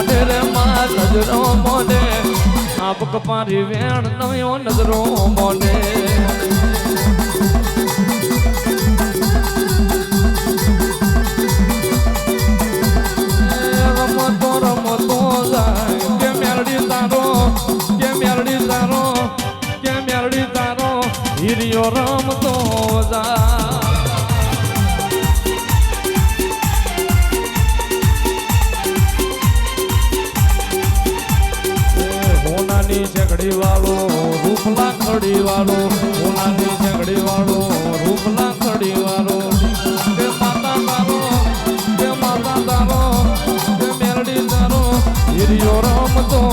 મોઢે રે માં નજરો મોઢે. આપ કપારી વેણ નયો નજરો મોઢે. રમતો રમતો જાય, કે મેરડી તારો, કે મેરડી તારો, કે મેરડી તારો હોનાની ઝઘડી વાળો રૂપલા ખડી વાળો હોનાની ઝઘડી વાળો રૂપલા ખડી વાળો માતા તારો માતા તારો મેરડી તારો રમતો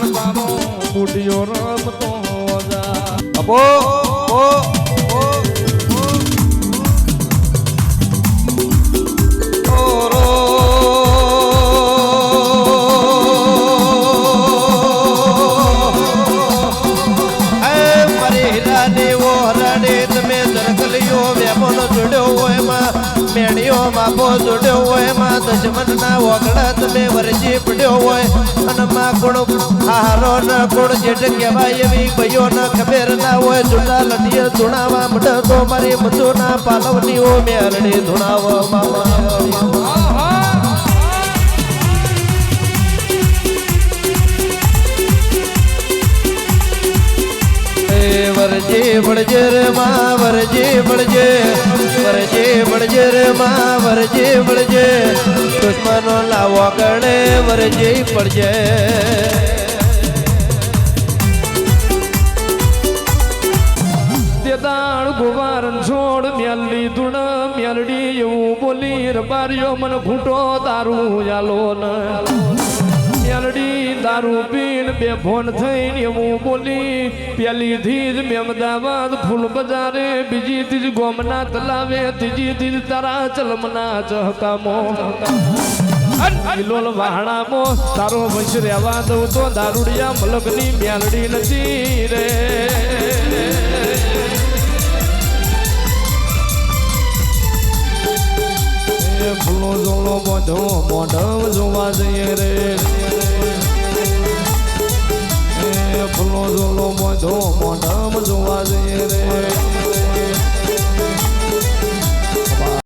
વાજણ તારો બુઢિયો રમતો જાય અબો, ઓ ઓ બાપો જોડ્યો હોયમાં દશમન ના ઓગળા તમે વરજી પડ્યો હોય. અને માં ગુણ હારો ન ગુણ જેટ કહેવાય એવી ભાઈઓ ન ખબેર ના હોય. જુડા લટીએ ધુણાવા મઢ મારી મધુ ના પાલવની ઓ મેરણી ધુણાવ મામા વરજે વળજે રે મા, વરજે વળજે. વળજે રે મા વરજે વળજે. દુશ્મનો લાવો ગણે વરજે પડજે. દાણ ગુવાર છોડ મ્યાલી ધૂણ મ્યાલડી એવું બોલી રબારીઓ, મન ઘૂંટો દારૂ યાલો ન. મ્યાલડી દારૂ પીન બે ફોન થઈને હું બોલી પેલી ધીજ મેમદાવાદ ફૂલ બજારે બીજી ધીજ ગોમના તલાવે ત્રીજી ધીજ તારા ચલમના ચહકામો કિલોલ વાહણામો તારો વંશ રહેવા દઉં તો દારૂડિયા મલકની મ્યાલડી નથી રે. ફૂલો ઝોલો મોઢો મોઢમ જોવા જઈએ રે. જોવા જઈએ રે.